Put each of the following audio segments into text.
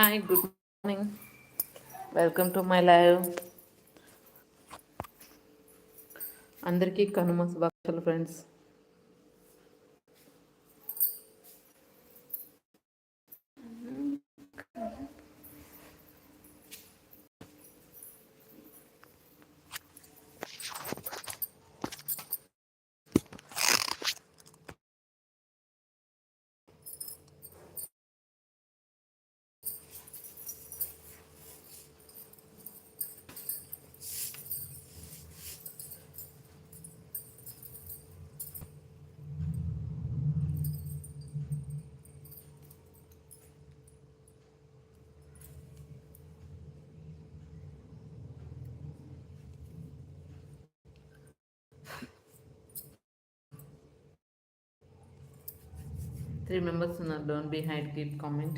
Hi good morning welcome to my live అందరికీ కనుమ శుభాకాంక్షలు friends three members ఉన్నారు don't be hide keep comment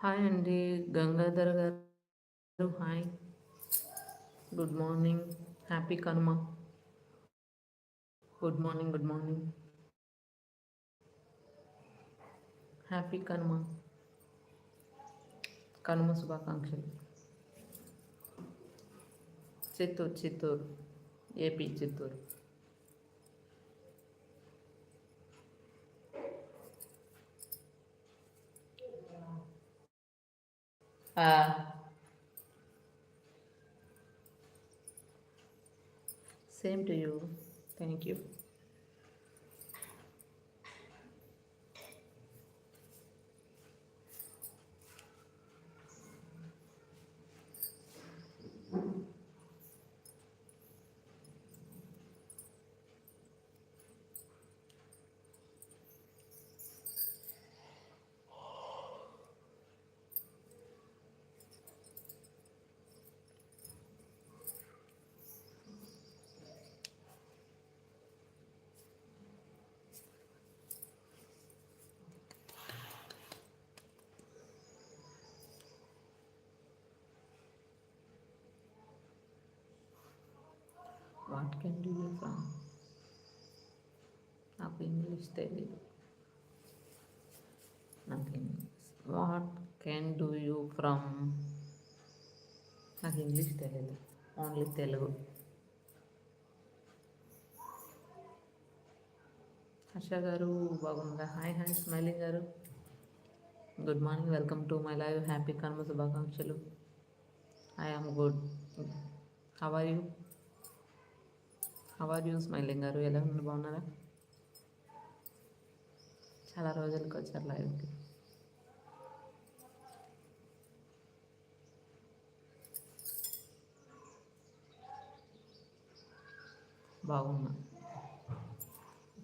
hi అండి Gangadhar garu hi good morning happy Kanuma good morning good morning happy Kanuma Kanuma శుభాకాంక్షలు Chittoor Chittoor AP Chittoor Uh, same to you. Thank you. What can do you from? నాకు English తెలియదు నాకు English. What can do you from? నాకు English తెలియదు only Telugu. Harsha garu బాగుందా hi hi smiling garu. Good morning welcome to my live. Happy కర్మ శుభాకాంక్షలు. I am good. How are you? How are you smiling garu? ఎలా ఉన్నారు? బాగున్నారా? చాలా రోజులకు వచ్చారు లైవ్కి బాగున్నా.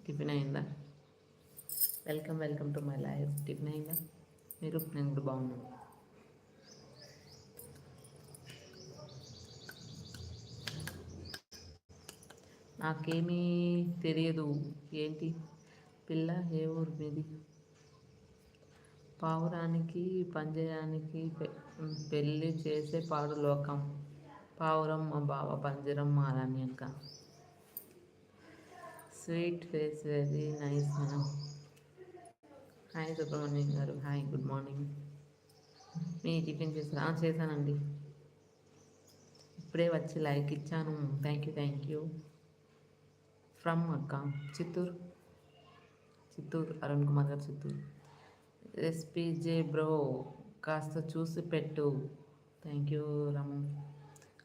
టిఫిన్ అయిందా? Welcome welcome to my life tiffin అయిందా? మీరు? నేను కూడా బాగున్నాను. నాకేమీ తెలియదు. ఏంటి? పిల్ల ఏ ఊరు మీది? పావురానికి పంజరానికి పెళ్ళి చేసే పాడు లోకం. పావురం మా బావ పంజరం మా రాణ్యంక sweet face very nice madam. Hi Subrahmanyam garu. Hi good morning. మీ టిఫిన్ చేశారా? చేశానండి. ఇప్పుడే వచ్చి లైక్ ఇచ్చాను. Thank you thank you from అక్క చిత్తూరు. చిత్తూరు అరుణ్ కుమార్ గారు చిత్తూరు. ఎస్పీజే బ్రో కాస్త చూసి పెట్టు. థ్యాంక్ యూ రమ్.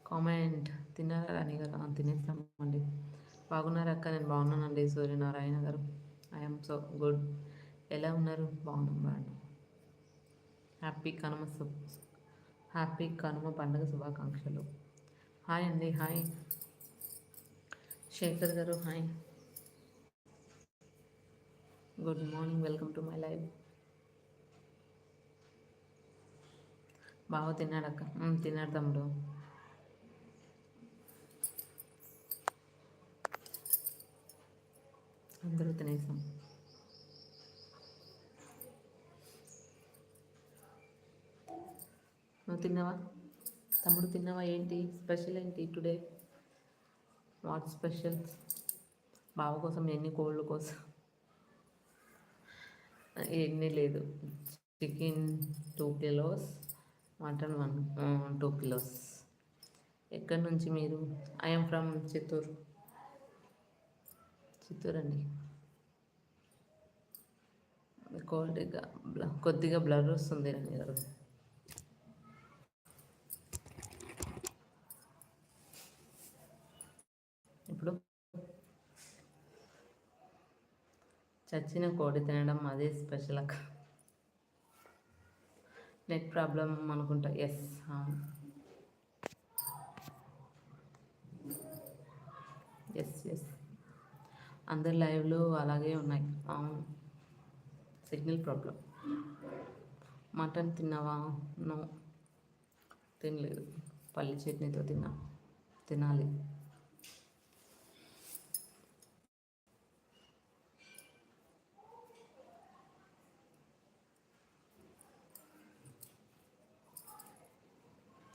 కామెంట్. తిన్నారా రాణి గారు? తినేస్తామండి. బాగున్నారా అక్క? నేను బాగున్నానండి. Suryanarayana garu. I'm so good. ఎలా ఉన్నారు? బాగున్నాం బాగున్నాం హ్యాపీ కనుమ హ్యాపీ కనుమ పండుగ శుభాకాంక్షలు. హాయ్ అండి. Hi. Shekhar garu hi good morning welcome to my life బాగా తిన్నాడక్క తిన్నాడు తమ్ముడు. అందరూ తినేసాం. నువ్వు తిన్నావా? తమ్ముడు తిన్నావా? ఏంటి? స్పెషల్ ఏంటి టుడే? What special. బావ కోసం ఎన్ని కోళ్ళు కోసం. ఎన్ని లేదు. Chicken two kilos mutton one two kilos. ఎక్కడి నుంచి మీరు? I'm from Chittoor. చిత్తూరు అండి. కొద్దిగా కొద్దిగా బ్లర్ వస్తుంది రండి గారు ఇప్పుడు చచ్చిన కోడి తినడం అదే స్పెషల్ అక్క. నెట్ ప్రాబ్లం అనుకుంటా. ఎస్ ఎస్ ఎస్ అందరి లైవ్లు అలాగే ఉన్నాయి. అవును. సిగ్నల్ ప్రాబ్లం మటన్ తిన్నావా? నో తినలేదు. పల్లి చట్నీతో తిన్నా. తినాలి.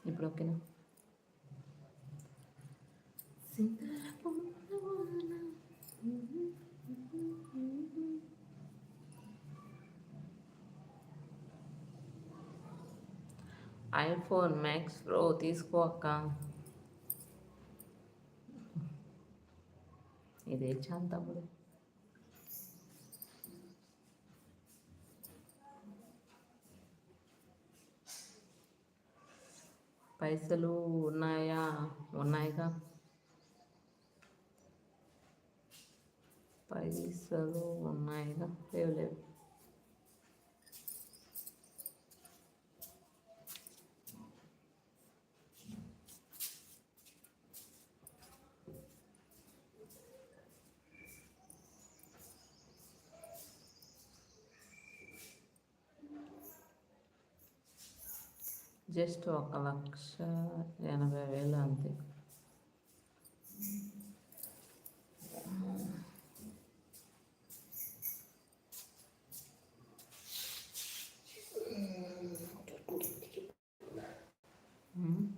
ఇప్పుడు ఓకేనా ఐఫోన్ మ్యాక్స్ ప్రో తీసుకో అక్క ఇదే చాలు పైసలు ఉన్నాయా? ఉన్నాయిగా. పైసలు ఉన్నాయిగా. లేవు లేవు. జస్ట్ ఒక లక్ష ఎనభై వేలు అంతే Dale.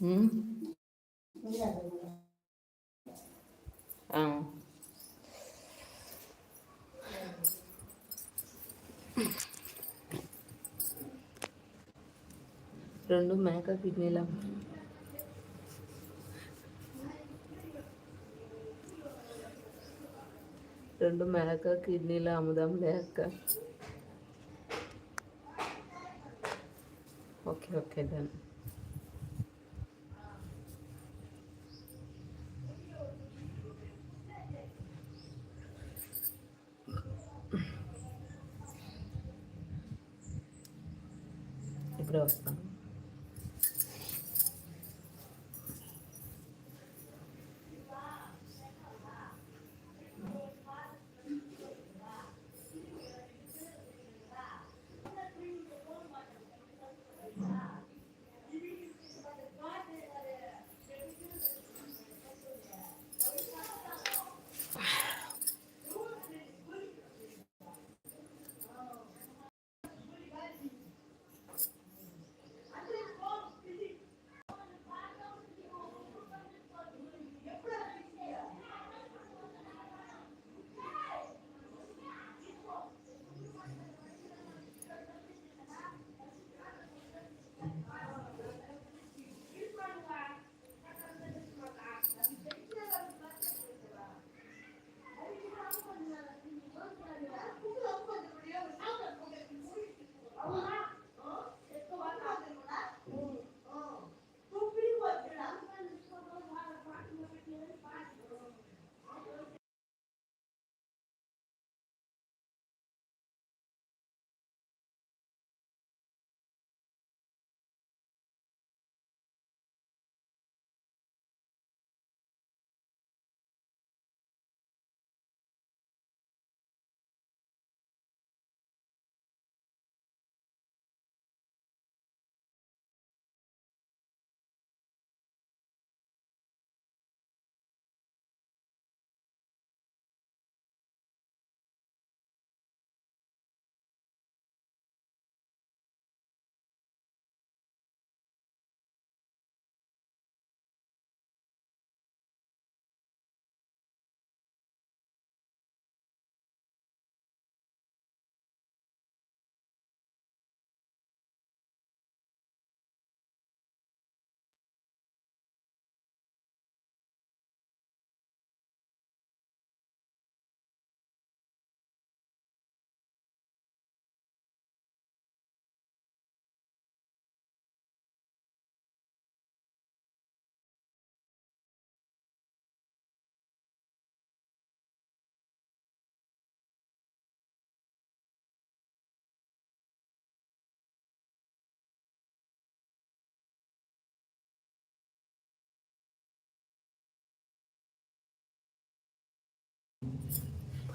¿Mm? Ah. రెండు మేక కిడ్నీల రెండు మేక కిడ్నీల అమ్ముదాం లేక okay okay done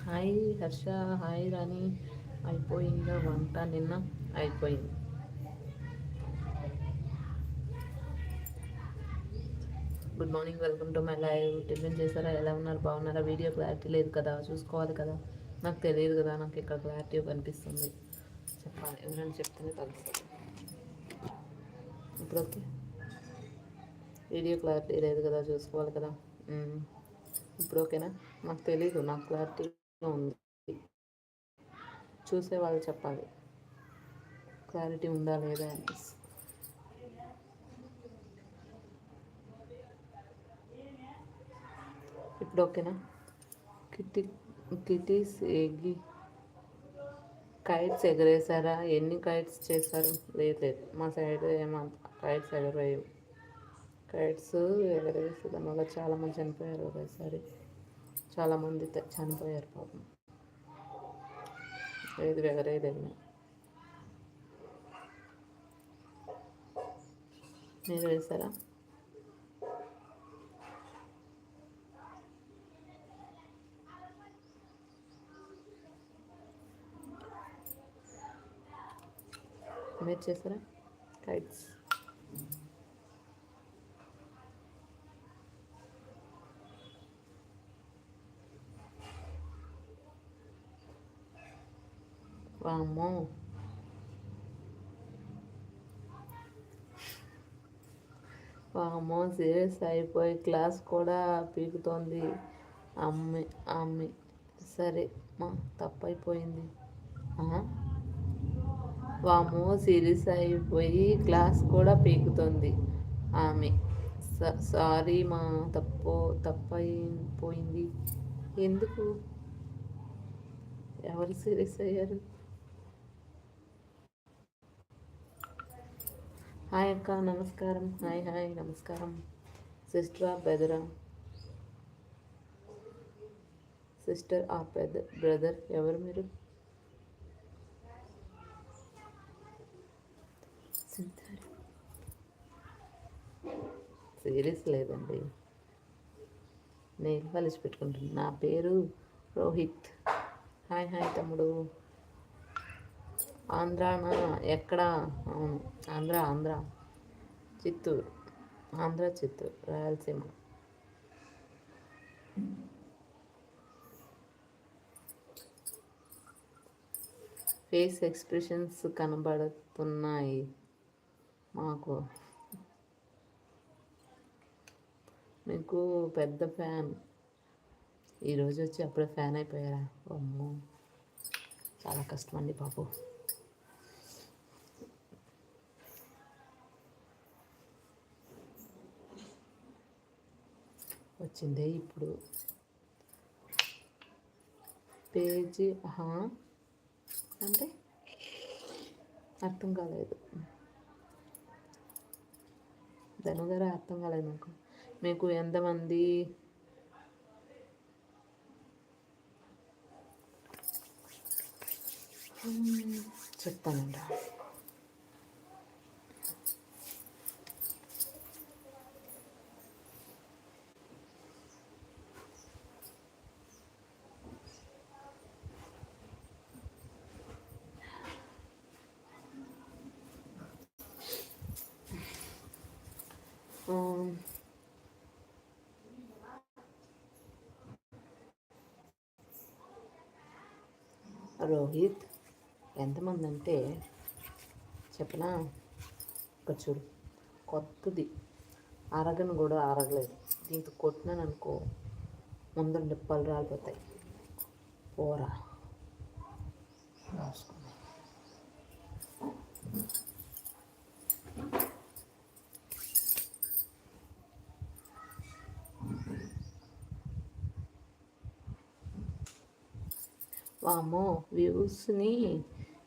hi Harsha hi Rani. అయిపోయిందో వంట? నిన్న అయిపోయింది. Good morning welcome to my live tiffin చేశారా? ఎలా ఉన్నారు? బాగున్నారా? వీడియో క్లారిటీ లేదు కదా. చూసుకోవాలి కదా. నాకు తెలియదు కదా. నాకు ఇక్కడ క్లారిటీ కనిపిస్తుంది. చెప్పాలి. ఎవరైనా చెప్తేనే తెలుస్తుంది. ఇప్పుడు ఓకే. వీడియో క్లారిటీ లేదు కదా. చూసుకోవాలి కదా. ఇప్పుడు ఓకేనా? నాకు తెలియదు నాకు క్లారిటీగా ఉంది. చూసే వాళ్ళు చెప్పాలి. క్లారిటీ ఉందా లేదా అనేసి. ఇప్పుడు ఓకేనా? కిటి కిటీస్ ఎగి కైట్స్ ఎగరేసారా ఎన్ని కైట్స్ చేశారు? లేదు లేదు. మా సైడ్ ఏమంత కైట్స్ ఎగరేయవు కైట్స్ ఎగరేసి దానివల్ల చాలామంది చనిపోయారు ఒకేసారి. చాలామంది చనిపోయారు పాపం. ఏది ఎగరేయలేదు మీరు వేశారా? మీరు చేస్తారా కైట్స్ వామ్మో వామ్మో సీరియస్ అయిపోయి క్లాస్ కూడా పీకుతోంది. అమ్మి అమ్మి. సరే మా తప్పైపోయింది. వాము సీరియస్ అయిపోయి క్లాస్ కూడా పీకుతుంది. ఆమె స- సారీ మా తప్పు తప్పైపోయింది. ఎందుకు? ఎవరు సీరియస్ అయ్యారు? హాయ్ అక్క నమస్కారం. హాయ్ హాయ్ నమస్కారం. సిస్టర్ ఆ బ్రదరా. సిస్టర్ ఆ బ్రదర్ బ్రదర్ ఎవరు మీరు? సీరియస్ లేదండి. నేను కలిసి పెట్టుకుంటున్నాను నా పేరు రోహిత్. హాయ్ హాయ్ తమ్ముడు. ఆంధ్రానా ఎక్కడ? అవును ఆంధ్ర ఆంధ్ర. చిత్తూరు. ఆంధ్ర చిత్తూరు. రాయలసీమ. ఫేస్ ఎక్స్ప్రెషన్స్ కనబడుతున్నాయి మాకు. మీకు పెద్ద ఫ్యాన్. ఈరోజు వచ్చి అప్పుడే ఫ్యాన్ అయిపోయారా? అమ్మో చాలా కష్టం అండి బాబు. వచ్చిందే ఇప్పుడు. పేజీ హా అంటే అర్థం కాలేదు. ధనుగారు అర్థం కాలేదు నాకు. మీకు ఎంతమంది చెప్తానండి. రోహిత్ ఎంతమంది అంటే చెప్పనా? ఇక్కడ చూడు కొత్తది. అరగను కూడా అరగలేదు. దీంతో కొట్టినాను అనుకో ముందర నిప్పలు రాలిపోతాయి. పోరా. వామో వ్యూస్ని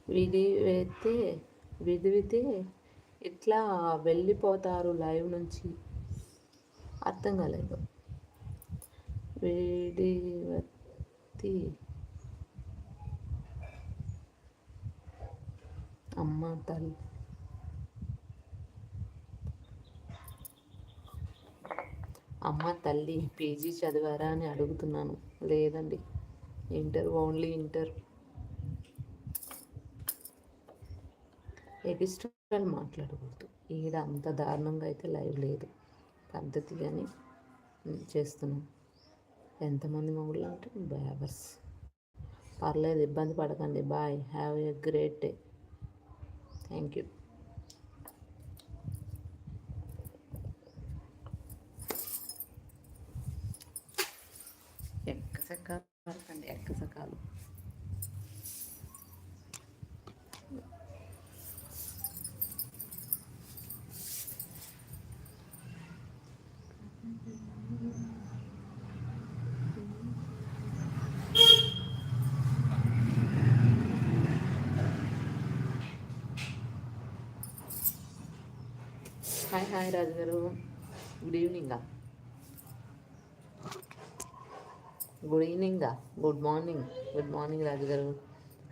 విడివితే విడివితే ఇట్లా వెళ్ళిపోతారు లైవ్ నుంచి? అర్థం కాలేదు. విడివత్తి అమ్మ తల్లి. అమ్మ తల్లి పీజీ చదివారా అని అడుగుతున్నాను. లేదండి. Inter only inter. ఎక్స్ట్రాలు మాట్లాడకూడదు. ఈడ అంత దారుణంగా అయితే లైవ్ లేదు. పద్ధతిగానే చేస్తున్నాం. ఎంతమంది మొగుళ్ళు అంటే బ్యాబర్స్ పర్లేదు ఇబ్బంది పడకండి. Bye. Have a great day. Thank you. ఎక్కసెక్క పడకండి ఎక్కసకాలు hi hi Raju garu good ఈవినింగా good ఈవినింగా good morning good morning Raju garu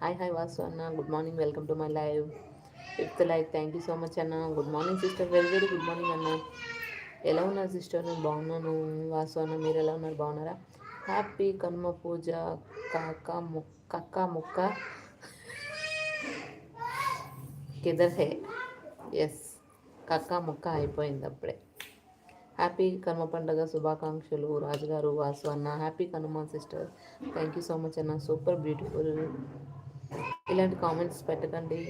hi hi Vasu అన్న good morning welcome to my live fifth like thank you so much అన్న good morning sister very very good morning అన్న ఎలా ఉన్నారు sister నేను బాగున్నాను. వాసు అన్న మీరు ఎలా ఉన్నారు? బాగున్నారా? హ్యాపీ కనుమ పూజ కాక ముక్క కక్క ముక్క కిదర్ హే ఎస్ కక్క ముక్క అయిపోయింది అప్పుడే హ్యాపీ కనుమ పండుగ శుభాకాంక్షలు రాజుగారు వాసు అన్న. Happy Kanuma sister. Thank you so much అన్న. Super beautiful. ఇలాంటి కామెంట్స్ పెట్టకండి.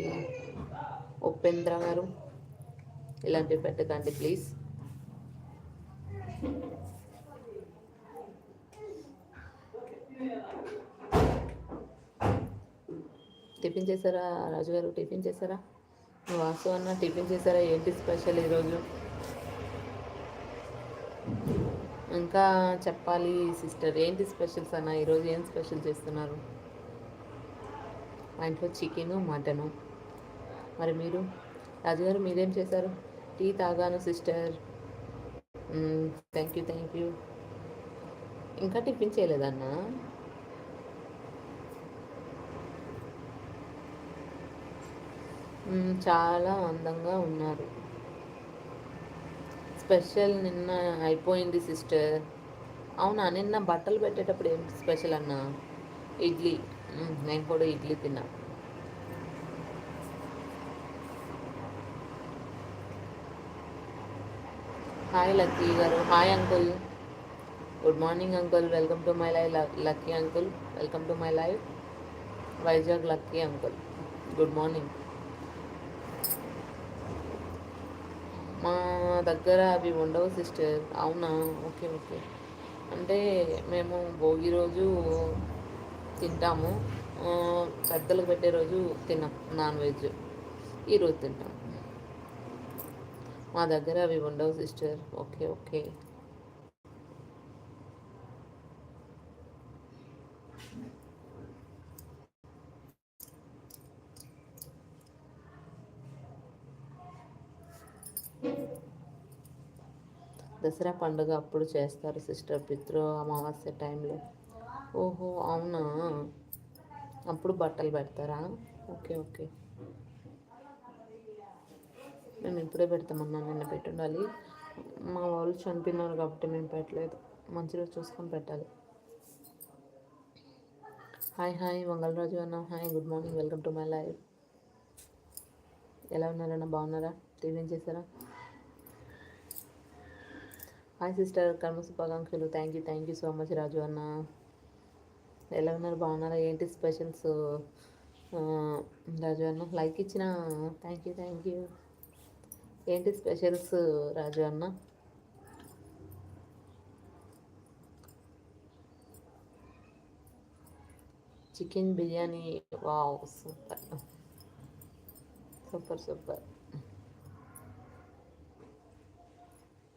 ఉపేంద్ర గారు ఇలాంటివి పెట్టకండి ప్లీజ్. టిఫిన్ చేశారా రాజుగారు? టిఫిన్ చేశారా? వాసు అన్న టిఫిన్ చేశారా? ఏంటి స్పెషల్ ఈరోజు? ఇంకా చెప్పాలి సిస్టర్ ఏంటి స్పెషల్స్ అన్న? ఈరోజు ఏం స్పెషల్ చేస్తున్నారు? మా ఇంట్లో చికెను మటను. మరి మీరు? రాజుగారు మీరేం చేశారు? టీ తాగాను sister. Thank you thank you ఇంకా టిఫిన్ చేయలేదన్నా? చాలా అందంగా ఉన్నారు. స్పెషల్ నిన్న అయిపోయింది సిస్టర్. అవునా నిన్న బట్టలు పెట్టేటప్పుడు ఏం స్పెషల్ అన్నా? ఇడ్లీ. నేను కూడా ఇడ్లీ తిన్నా. Hi Lucky garu. Hi uncle. Good morning uncle. Welcome to my live Lucky uncle. Welcome to my live. Vizag Lucky uncle. Good morning. మా దగ్గర అవి ఉండవు సిస్టర్. అవునా? Okay okay. అంటే మేము భోగి రోజు తింటాము. పెద్దలకు పెట్టే రోజు తిన్నాం నాన్ వెజ్. ఈరోజు తింటాం. మా దగ్గర అవి ఉండవు సిస్టర్. Okay okay. దసరా పండుగ అప్పుడు చేస్తారు సిస్టర్ పితృ అమావాస్య టైంలో. ఓహో అవునా? అప్పుడు బట్టలు పెడతారా? Okay okay. మేము ఇప్పుడే పెడతామన్నా నిన్న పెట్టుండాలి. మా వాళ్ళు చనిపోయినారు కాబట్టి మేము పెట్టలేదు. మంచిగా చూసుకొని పెట్టాలి. హాయ్ హాయ్ మంగళరాజు అన్న. Hi good morning. Welcome to my life ఎలా ఉన్నారన్నా? బాగున్నారా? టీవీ చేశారా? హాయ్ సిస్టర్ కర్మ శుభాకాంక్షలు thank you thank you so much Raju అన్న. ఎలా ఉన్నారు? బాగున్నారా? ఏంటి స్పెషల్స్ రాజు అన్న లైక్ ఇచ్చిన? థ్యాంక్ యూ థ్యాంక్ యూ ఏంటి స్పెషల్స్ రాజు అన్న? Chicken biryani. Wow super super super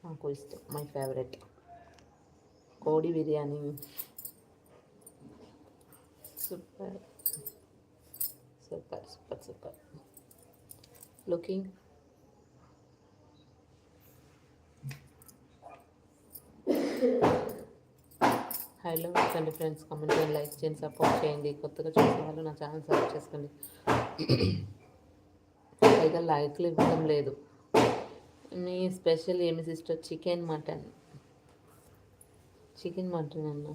నాకు ఇష్టం మై ఫేవరెట్. కోడి biryani. Super. Super super super. Looking హైలో పెట్టండి ఫ్రెండ్స్ కమెంట్ చేయండి లైక్ చేయండి సపోర్ట్ చేయండి. కొత్తగా చూసే వాళ్ళు నా ఛానల్ సపోర్ట్ చేసుకోండి. పైగా లైక్లు ఇవ్వడం లేదు. నీ స్పెషల్ ఏమి sister? Chicken mutton. Chicken mutton అన్న.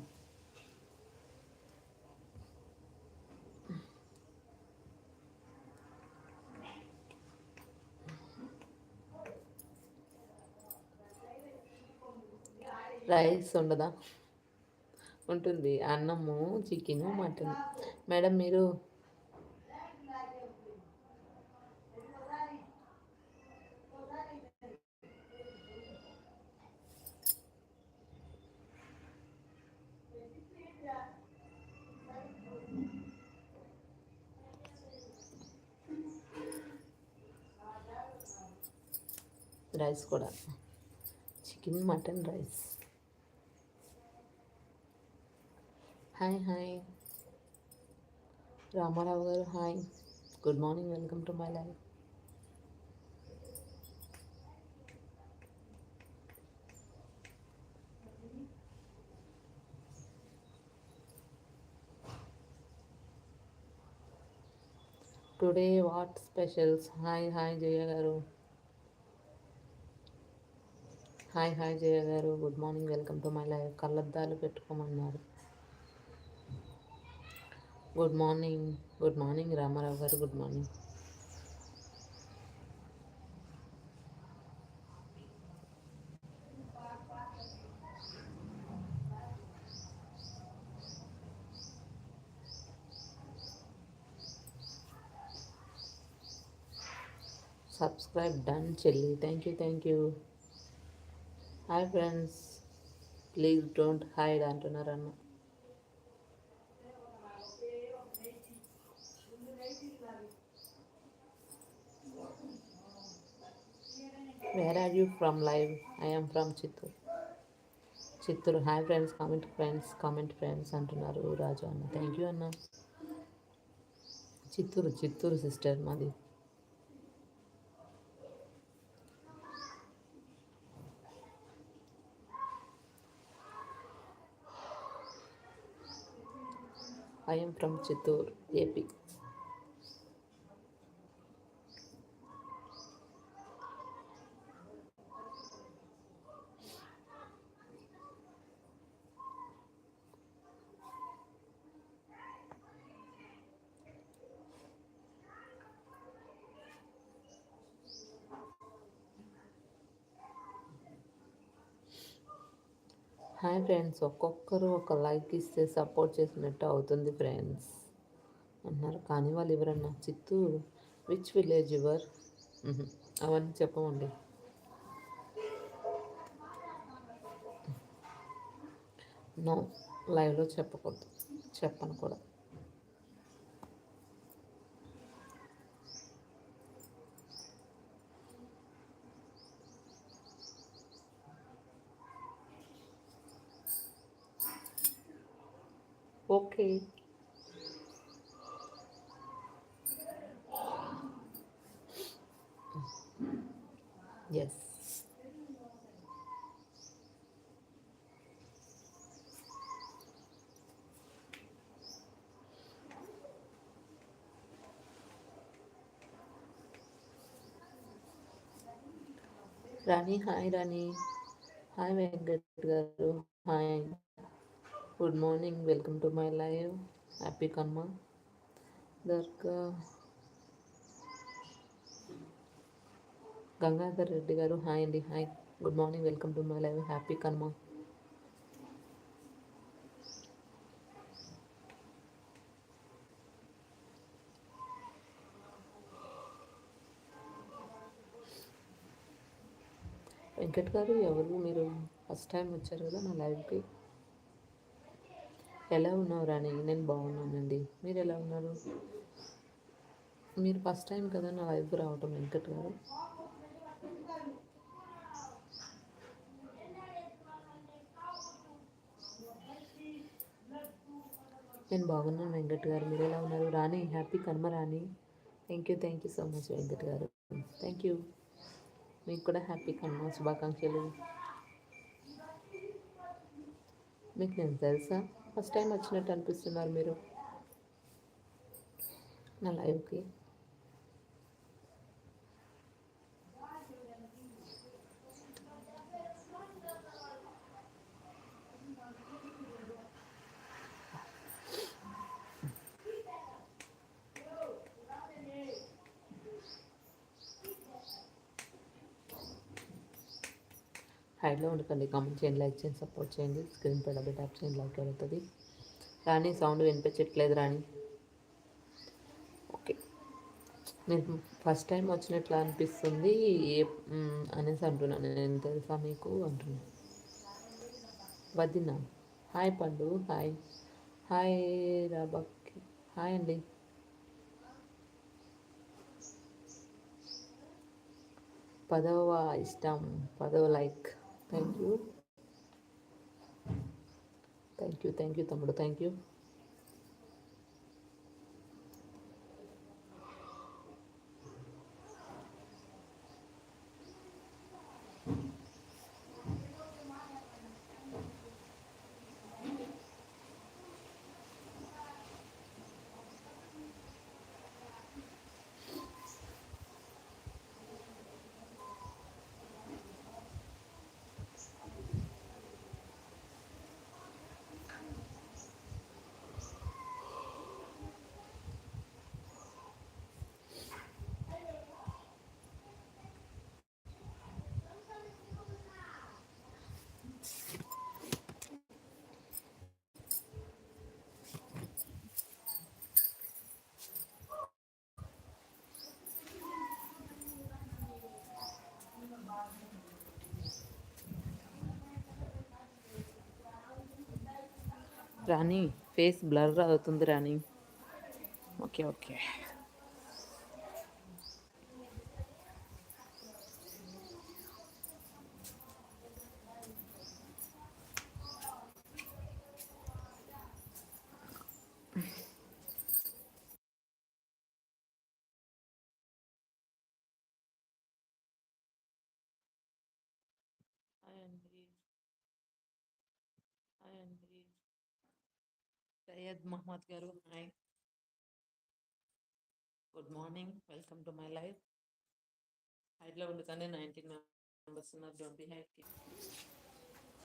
రైస్ ఉండదా? ఉంటుంది. అన్నము చికెను మటన్. మేడం మీరు రైస్ కూడా. Chicken mutton rice hi hi Ramarao garu hi good morning welcome to my life today what specials hi hi Jaya garu. Hi hi Jaya garu. Good morning welcome to my life కళ్ళద్దాలు పెట్టుకోమన్నారు. Good morning good morning Ramarao garu. Good morning subscribe done చెల్లి. Thank you thank you hi friends please don't hide అంటున్నారు అన్న where are you from live I am from Chittoor Chittoor hi friends comment friends comment friends అంటున్నారు రాజు అన్న thank you అన్న Chittoor Chittoor sister మాది from Chittoor, AP. Friends. ఒక్కొక్కరు ఒక like ఇస్తే support చేసినట్టు అవుతుంది ఫ్రెండ్స్. అన్నారు కానీ వాళ్ళు ఎవరన్నా చిత్తూరు విచ్ విలేజ్ యువర్ అవన్నీ చెప్పమండి. నో లైవ్లో చెప్పకూడదు. చెప్పను కూడా. Okay. Yes. Rani, hi Rani. Hi Venkat Garu. Hi. Good morning welcome to my live happy కర్మ దర్గా గంగాధర్ రెడ్డి గారు హాయ్ అండి hi good morning welcome to my live happy కర్మ వెంకట్ గారు ఎవరు? మీరు ఫస్ట్ టైం వచ్చారు కదా నా లైవ్కి ఎలా ఉన్నావు రాణి నేను బాగున్నానండి. మీరు ఎలా ఉన్నారు? మీరు ఫస్ట్ టైం కదా నా లైఫ్ రావటం వెంకట్ గారు? నేను బాగున్నాను వెంకట్ గారు. మీరు ఎలా ఉన్నారు? రాణి హ్యాపీ కర్మ Rani. Thank you thank you so much Venkat garu. Thank you మీకు కూడా హ్యాపీ కర్మ శుభాకాంక్షలు. మీకు నేను తెలుసా? ఫస్ట్ టైం వచ్చినట్టు అనిపిస్తున్నారు మీరు. నా లైవ్కి. హైడ్లో ఉండకండి. కామెంట్ చేయండి లైక్ చేయండి సపోర్ట్ చేయండి. స్క్రీన్ పై డబ్బు ట్యాప్ చేయండి లైక్ అవుతుంది. రాణి సౌండ్ వినిపించట్లేదు రాణి. ఓకే. నేను ఫస్ట్ టైం వచ్చినట్లు అనిపిస్తుంది అనేసి అంటున్నాను నేను. తెలుసా మీకు అంటున్నాను వదినా. Hi Pandu hi. హాయ్ రాబాకి హాయ్ అండి. పదవ ఇష్టం పదవ like. Thank you thank you thank you తమ్ముడు thank you Rani face blur అవుతుంది Rani. Okay okay. Syed Mohammed garu hi good morning welcome to my life హైట్లో ఉండగానే నైన్టీన్ మెంబర్స్ ఉన్నారు డోంట్ బి హ్యాపీ